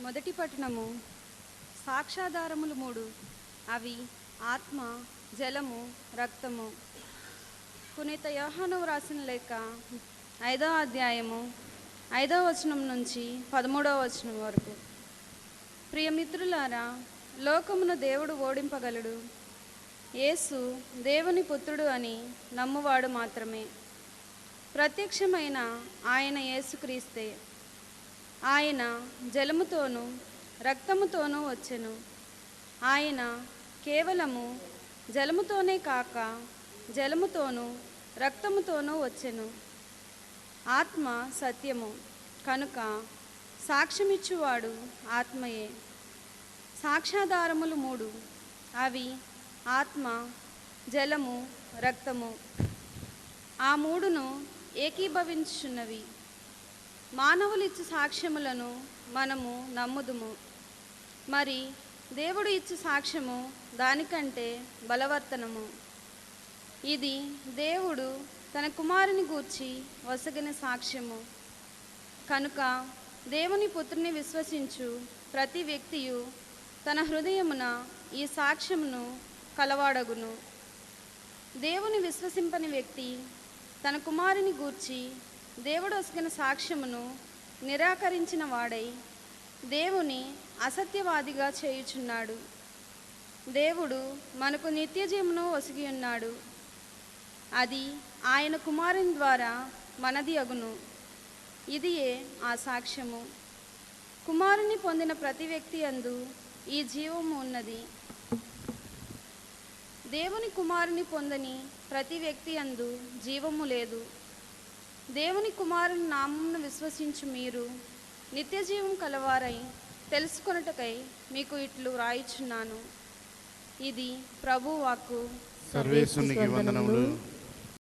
మొదటి పట్టణము సాక్షాధారములు మూడు. అవి ఆత్మ జలము రక్తము. పునీత యోహాను వ్రాసిన లేక ఐదో అధ్యాయము ఐదో వచనం నుంచి పదమూడవ వచనం వరకు. ప్రియమిత్రులారా లోకమును దేవుడు ఓడింపగలడు. యేసు దేవుని పుత్రుడు అని నమ్మువాడు మాత్రమే. ప్రత్యక్షమైన ఆయన యేసుక్రీస్తే. ఆయన జలముతోనూ రక్తముతోనూ వచ్చెను. ఆయన కేవలము జలముతోనే కాక జలముతోనూ రక్తముతోనూ వచ్చెను. ఆత్మ సత్యము కనుక సాక్ష్యమిచ్చువాడు ఆత్మయే. సాక్ష్యాధారములు మూడు. అవి ఆత్మ జలము రక్తము. ఆ మూడును ఏకీభవించుచున్నవి. మానవులు ఇచ్చు సాక్ష్యములను మనము నమ్ముదుము. మరి దేవుడు ఇచ్చు సాక్ష్యము దానికంటే బలవర్తనము ఇది దేవుడు తన కుమారుని గూర్చి వసగిన సాక్ష్యము. కనుక దేవుని పుత్రుని విశ్వసించు ప్రతి వ్యక్తియు తన హృదయమున ఈ సాక్ష్యమును కలవాడగును. దేవుని విశ్వసింపని వ్యక్తి తన కుమారుని గూర్చి దేవుడు వసిన సాక్ష్యమును నిరాకరించిన వాడై దేవుని అసత్యవాదిగా చేయుచున్నాడు. దేవుడు మనకు నిత్యజీవమును ఒసిగి ఉన్నాడు. అది ఆయన కుమారుని ద్వారా మనది అగును. ఇదియే ఆ సాక్ష్యము. కుమారుని పొందిన ప్రతి వ్యక్తి అందు ఈ జీవము ఉన్నది. దేవుని కుమారుని పొందని ప్రతి వ్యక్తి అందు జీవము లేదు. దేవుని కుమారుని నామమును విశ్వసించి మీరు. నిత్యజీవం కలవారై తెలుసుకొనుటకై మీకు ఇట్లు రాయిచున్నాను ఇది ప్రభువాకు సర్వేశ్వరునికి వందనములు.